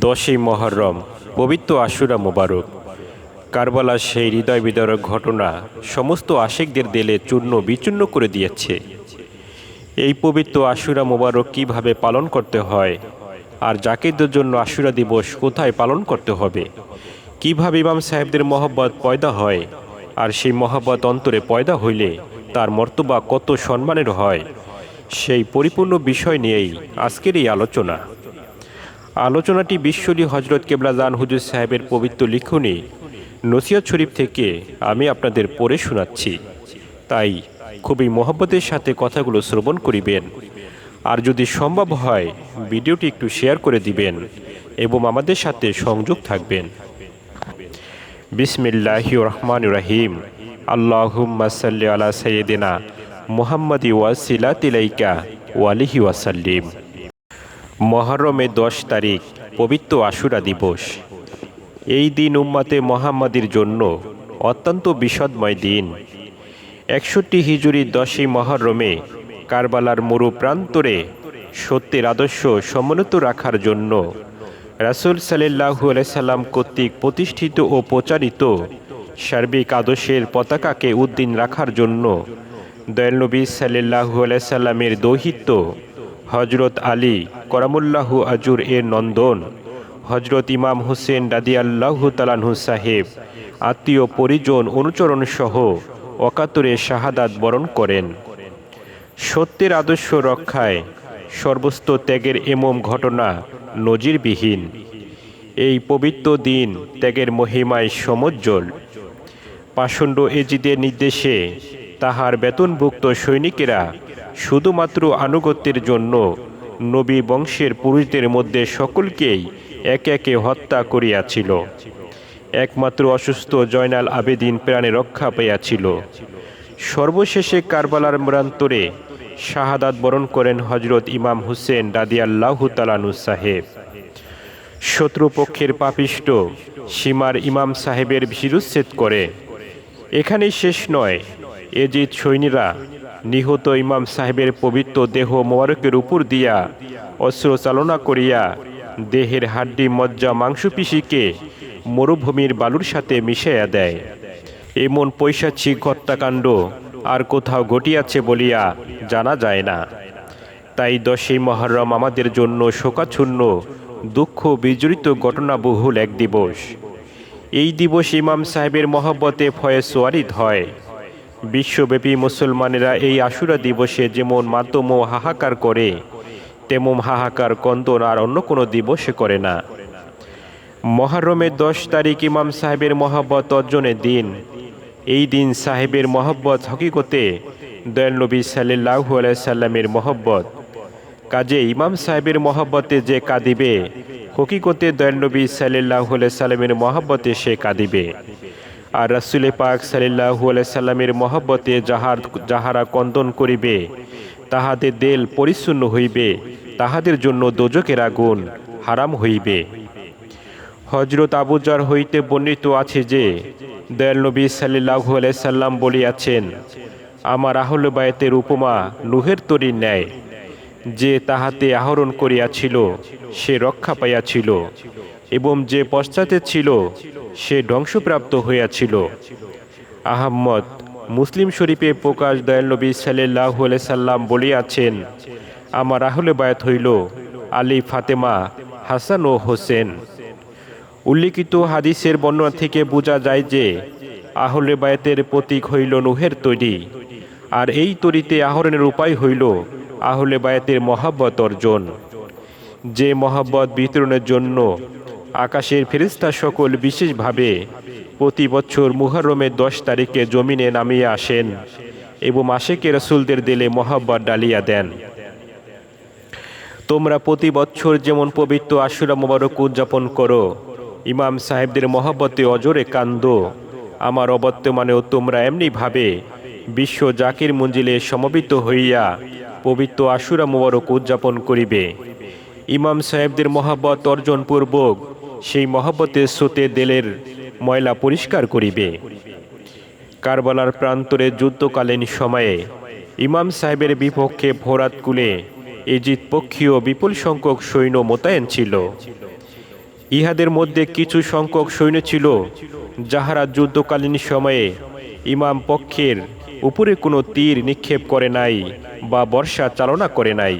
দশই মহরম, পবিত্র আশুরা মোবারক। কারবালার সেই হৃদয় বিদারক ঘটনা সমস্ত আশেকদের দেলে চূর্ণ বিচূর্ণ করে দিয়েছে। এই পবিত্র আশুরা মোবারক কীভাবে পালন করতে হয় আর জাকিরদের জন্য আশুরা দিবস কোথায় পালন করতে হবে? কীভাবে ইমাম সাহেবদের মহব্বত পয়দা হয় আর সেই মহব্বত অন্তরে পয়দা হইলে তার মর্তবা কত সম্মানের হয়, সেই পরিপূর্ণ বিষয় নিয়েই আজকের এই আলোচনা। আলোচনাটি বিশ্বলী হজরত কেবলাজান হুজুর সাহেবের পবিত্র লিখনী নসিয়াত শরীফ থেকে আমি আপনাদের পড়ে শোনাচ্ছি। তাই খুবই মহব্বতের সাথে কথাগুলো শ্রবণ করিবেন। আর যদি সম্ভব হয়, ভিডিওটি একটু শেয়ার করে দিবেন এবং আমাদের সাথে সংযোগ থাকবেন। বিসমিল্লাহ রহমান রাহিম। আল্লাহুম্মা সাল্লি আলা সাইয়্যিদিনা মুহাম্মাদি ওয়াসিলা তিলাইকা ওয়ালিহি ওয়াসাল্লিম। মহরমে দশ তারিখ, পবিত্র আশুরা দিবস। এই দিন উম্মাতে মোহাম্মদের জন্য অত্যন্ত বিষদময় দিন। একষট্টি হিজুরি দশই মহরমে কারবালার মরু প্রান্তরে সত্যের আদর্শ সমুন্নত রাখার জন্য রাসুল সাল্লাহু সাল্লাম কর্তৃক প্রতিষ্ঠিত ও প্রচারিত সার্বিক আদর্শের পতাকাকে উদ্দিন রাখার জন্য দয়ালনবী সাল্লাহু সাল্লামের দৌহিত্য হজরত আলী করামুল্লাহু আজুর এর নন্দন হজরত ইমাম হোসেন রাদিয়াল্লাহু তালানহু সাহেব, আত্মীয় পরিজন অনুচরণ সহ অকাতরে শাহাদাত বরণ করেন। সত্যের আদর্শ রক্ষায় সর্বস্ত ত্যাগের এমম ঘটনা নজিরবিহীন। এই পবিত্র দিন ত্যাগের মহিমায় সমজ্জ্বল। পাষণ্ড এজিদের নির্দেশে তাহার বেতনভুক্ত সৈনিকেরা শুধুমাত্র আনুগত্যের জন্য নবী বংশের পুরুষদের মধ্যে সকলকেই একে একে হত্যা করিয়াছিল। একমাত্র অসুস্থ জয়নাল আবেদিন প্রাণে রক্ষা পাইয়াছিল। সর্বশেষে কারবালার প্রান্তরে শাহাদাত বরণ করেন হজরত ইমাম হুসেন রাদিয়াল্লাহু তালানু সাহেব। শত্রুপক্ষের পাপিষ্ট সীমার ইমাম সাহেবের শিরুচ্ছেদ করে। এখানেই শেষ নয়, এজিদ সৈনীরা নিহত ইমাম সাহেবের পবিত্র দেহ মোবারকের উপর দিয়া অস্ত্র চালনা করিয়া দেহের হাড্ডি, মজ্জা মাংসপিসিকে মরুভূমির বালুর সাথে মিশাইয়া দেয়। এমন পৈশাচিক হত্যাকাণ্ড আর কোথাও ঘটিয়াছে বলিয়া জানা যায় না। তাই দশই মহরম আমাদের জন্য শোকাচ্ছন্ন, দুঃখ বিজড়িত ঘটনাবহুল এক দিবস। এই দিবস ইমাম সাহেবের মহব্বতে ফয়ে সোয়ারিদ হয়। বিশ্বব্যাপী মুসলমানেরা এই আশুরা দিবসে যেমন মাধ্যম ও হাহাকার করে, তেমন হাহাকার কন্দন আর অন্য কোনো দিবসে করে না। মহরমের দশ তারিখ ইমাম সাহেবের মহব্বত অর্জনের দিন। এই দিন সাহেবের মহব্বত হকিকতে দয়াল নবী সাল্লাহু সাল্লামের মহব্বত। কাজে ইমাম সাহেবের মহব্বতে যে কাঁদিবে, হকিকতে দয়াল নবী সাল্লাহু সাল্লামের মহব্বতে সে কাঁদিবে। আর রাসুলে পাক সাল্লাহু সাল্লামের মহব্বতে যাহার, যাহারা কন্দন করিবে, তাহাদের দেল পরিচ্ছন্ন হইবে, তাহাদের জন্য দোজকের আগুন হারাম হইবে। হজরত আবুজার হইতে বর্ণিত আছে যে, দয়াল নবী সাল্লাহু সাল্লাম বলিয়াছেন, আমার আহল বায়তের উপমা নুহের তরির ন্যায় যে তাহাতে আহরণ করিয়াছিল, সে রক্ষা পাইয়াছিল এবং যে পশ্চাতে ছিল, সে ধ্বংসপ্রাপ্ত হইয়াছিল। আহম্মদ মুসলিম শরীফে প্রকাশ দয়াল নবী সাল্লাহ সাল্লাম বলিয়াছেন, আমার আহলে বায়াত হইল আলী, ফাতেমা, হাসান ও হোসেন। উল্লিখিত হাদিসের বর্ণনা থেকে বোঝা যায় যে, আহলে বায়াতের প্রতীক হইল নুহের তৈরি, আর এই তরিতে আহরণের উপায় হইল আহলে বায়াতের মহাব্বত অর্জন। যে মহাব্বত বিতরণের জন্য আকাশের ফেরিস্তা সকল বিশেষভাবে প্রতি বছর মুহরমের দশ তারিখে জমিনে নামিয়ে আসেন এবং আশেকে রসুলদের দিলে মহাব্বত ডালিয়া দেন। তোমরা প্রতি বছর যেমন পবিত্র আশুরা মোবারক উদযাপন করো, ইমাম সাহেবদের মহব্বতে অজরে কান্দ, আমার অবর্তমানেও তোমরা এমনিভাবে বিশ্ব জাকির মঞ্জিলে সমবেত হইয়া পবিত্র আশুরা মোবারক উদযাপন করিবে। ইমাম সাহেবদের মহাব্বত অর্জন পূর্বক সেই মহাব্বতের স্রোতে দেলের ময়লা পরিষ্কার করিবে। কারবালার প্রান্তরে যুদ্ধকালীন সময়ে ইমাম সাহেবের বিপক্ষে ভোরাত কুলে এজিত পক্ষীয় বিপুল সংখ্যক সৈন্য মোতায়েন ছিল। ইহাদের মধ্যে কিছু সংখ্যক সৈন্য ছিল, যাহারা যুদ্ধকালীন সময়ে ইমাম পক্ষের উপরে কোনো তীর নিক্ষেপ করে নাই বা বর্ষা চালনা করে নাই।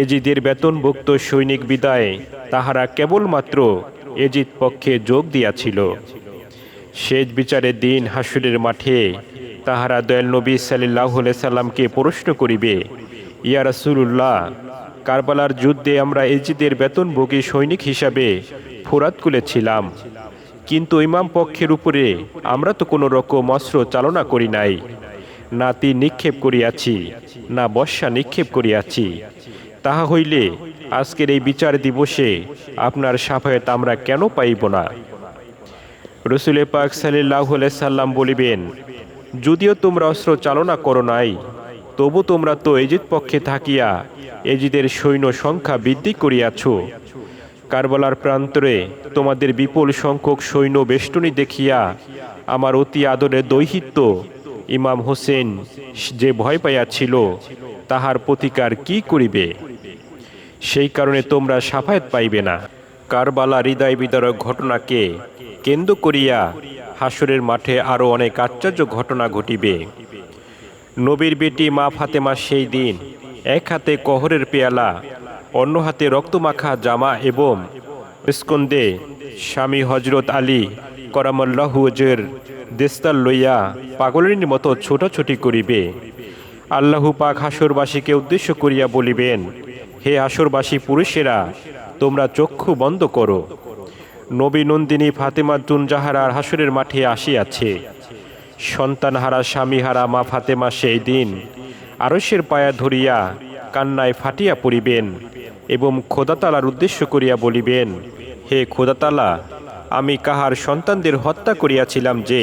এজিদের বেতনভুক্ত সৈনিক বিদায় তাহারা কেবলমাত্র এজিদ পক্ষে যোগ দিয়াছিল। শেষ বিচারের দিন হাসুরের মাঠে তাহারা দয়াল নবী সাল্লাহ সাল্লামকে প্রশ্ন করিবে, ইয়া রাসূলুল্লাহ, কারবালার যুদ্ধে আমরা এজিদের বেতনভোগী সৈনিক হিসাবে ফুরাতকুলে ছিলাম কিন্তু ইমাম পক্ষের উপরে আমরা তো কোনো রকম অস্ত্র চালনা করি নাই। না তীর নিক্ষেপ করিয়াছি, না বর্ষা নিক্ষেপ করিয়াছি। তাহা হইলে আজকের এই বিচার দিবসে আপনার সাফায়ত আমরা কেন পাইব না? রসুলে পাক সাল্লাহ সাল্লাম বলিবেন, যদিও তোমরা অস্ত্র চালনা করো নাই, তবু তোমরা তো এজিদ পক্ষে থাকিয়া এজিদের সৈন্য সংখ্যা বৃদ্ধি করিয়াছ। কারবালার প্রান্তরে তোমাদের বিপুল সংখ্যক সৈন্য বেষ্টনী দেখিয়া আমার অতি আদরের দৈহিত্য। ইমাম হোসেন যে ভয় পাইয়াছিল, তাহার প্রতিকার কি করিবে? সেই কারণে তোমরা সাফায়াত পাইবে না। কারবালা হৃদয় বিদারক ঘটনাকে কেন্দ্র করিয়া হাসরের মাঠে আরও অনেক আশ্চর্য ঘটনা ঘটিবে। নবীর বেটি মা ফাতেমা সেই দিন এক হাতে কহরের পেয়ালা অন্য হাতে রক্তমাখা জামা এবং স্কন্দে স্বামী হজরত আলী করামল্লাহুজের দেস্তাল লইয়া পাগলের মতো ছোটাছুটি করিবে। আল্লাহু পাক হাসরবাসীকে উদ্দেশ্য করিয়া বলিবেন, হে হাসরবাসী পুরুষেরা, তোমরা চক্ষু বন্ধ করো। নবী নন্দিনী ফাতেমা তুনজাহারার হাসরের মাঠে আসিয়াছে। সন্তানহারা, স্বামীহারা মা ফাতেমা সেই দিন আরসের পায়া ধরিয়া কান্নায় ফাটিয়া পড়িবেন এবং খোদাতালার উদ্দেশ্য করিয়া বলিবেন, হে খোদাতালা, আমি কাহার সন্তানদের হত্যা করিয়াছিলাম যে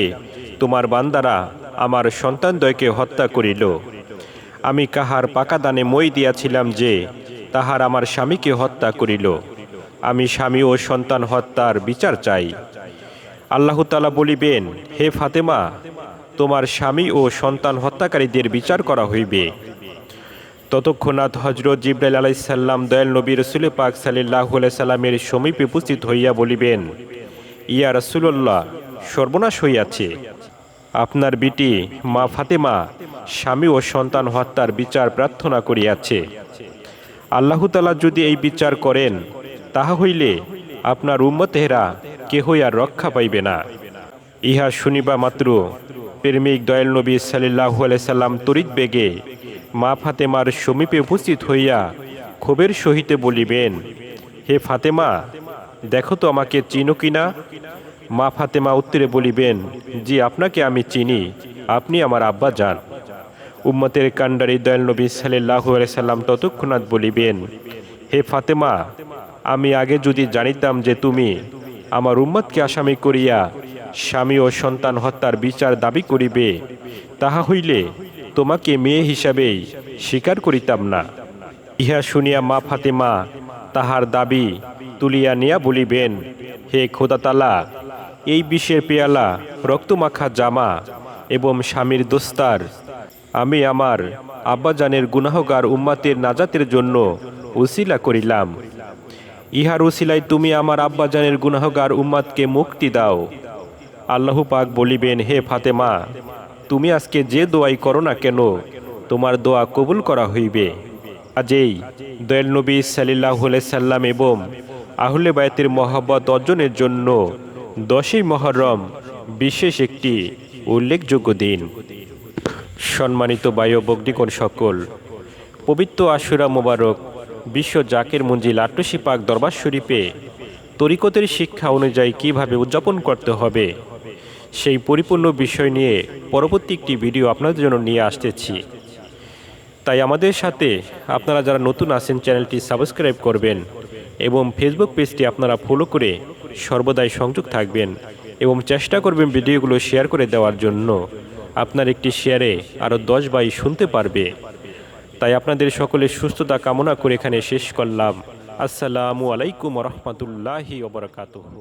তোমার বান্দারা আমার সন্তানদ্বয়কে হত্যা করিল। আমি কাহার পাকা দানে মই দিয়াছিলাম যে তাহার আমার স্বামীকে হত্যা করিল। আমি স্বামী ও সন্তান হত্যার বিচার চাই। আল্লাহ তালা বলিবেন, হে ফাতেমা, তোমার স্বামী ও সন্তান হত্যাকারীদের বিচার করা হইবে। ততক্ষণাৎ হজরত জিব্রাইল আলাইসাল্লাম দয়াল নবী রসুল পাক সাল্লাহ সাল্লামের সমীপে উপস্থিত হইয়া বলিবেন, ইয়া রসুল্লাহ সর্বনাশ হইয়াছে। আপনার বিটি মা ফাতেমা, স্বামী ও সন্তান হত্যার বিচার প্রার্থনা করিয়াছে। আল্লাহ তালা যদি এই বিচার করেন, তাহা হইলে আপনার উম্মতেহরা কেহই আর রক্ষা পাইবে না। ইহা শুনিবা মাত্র প্রেমিক দয়াল নবী সাল্লাহ সাল্লাম তরিত বেগে মা ফাতেমার সমীপে উপস্থিত হইয়া ক্ষোভের সহিতে বলিবেন, হে ফাতেমা, দেখো তো আমাকে চিনো কিনা মা ফাতেমা উত্তরে বলিবেন, জি, আপনাকে আমি চিনি, আপনি আমার আব্বা যান। উম্মতের কাণ্ডারি দয়াল নবী সাল্লাহ সাল্লাম ততক্ষণাৎ বলিবেন, হে ফাতেমা, আমি আগে যদি জানিতাম যে তুমি আমার উম্মতকে আসামি করিয়া স্বামী ও সন্তান হত্যার বিচার দাবি করিবে, তাহা হইলে তোমাকে মেয়ে হিসাবেই স্বীকার করিতাম না। ইহা শুনিয়া মা ফাতেমা তাহার দাবি তুলিয়া নিয়া বলিবেন, হে খোদাতালা, এই বিষের পেয়ালা, রক্তমাখা জামা এবং স্বামীর দোস্তার, আমি আমার আব্বাজানের গুনাহগার উম্মাতের নাজাতের জন্য উসিলা করিলাম। ইহার উসিলায় তুমি আমার আব্বাজানের গুনাহগার উম্মাদকে মুক্তি দাও। আল্লাহ পাক বলিবেন, হে ফাতেমা তুমি আজকে যে দোয়াই করো না কেন, তোমার দোয়া কবুল করা হইবে। আজেই দয়াল নবী সাল্লাহ সাল্লাম এবং আহলে বায়তের মহাব্বত অর্জনের জন্য দশই মহরম বিশেষ একটি উল্লেখযোগ্য দিন। সম্মানিত বায়ু বগ্নিকণ সকল, পবিত্র আশুরা মোবারক বিশ্ব জাকের মঞ্জিল আট্টসি পাক দরবার শরীফে তরিকতের শিক্ষা অনুযায়ী কীভাবে উদযাপন করতে হবে সেই পরিপূর্ণ বিষয় নিয়ে পরবর্তী একটি ভিডিও আপনাদের জন্য নিয়ে আসতেছি। তাই আমাদের সাথে আপনারা যারা নতুন আছেন, চ্যানেলটি সাবস্ক্রাইব করবেন এবং ফেসবুক পেজটি আপনারা ফলো করে সর্বদাই সংযোগ থাকবেন এবং চেষ্টা করবেন ভিডিওগুলো শেয়ার করে দেওয়ার জন্য। আপনার একটি শেয়ারে আরও দশ বাই শুনতে পারবে। তাই আপনাদের সকলের সুস্থতা কামনা করে এখানে শেষ করলাম। আসসালামু আলাইকুম রহমতুল্লাহি ওবরাকাতুহু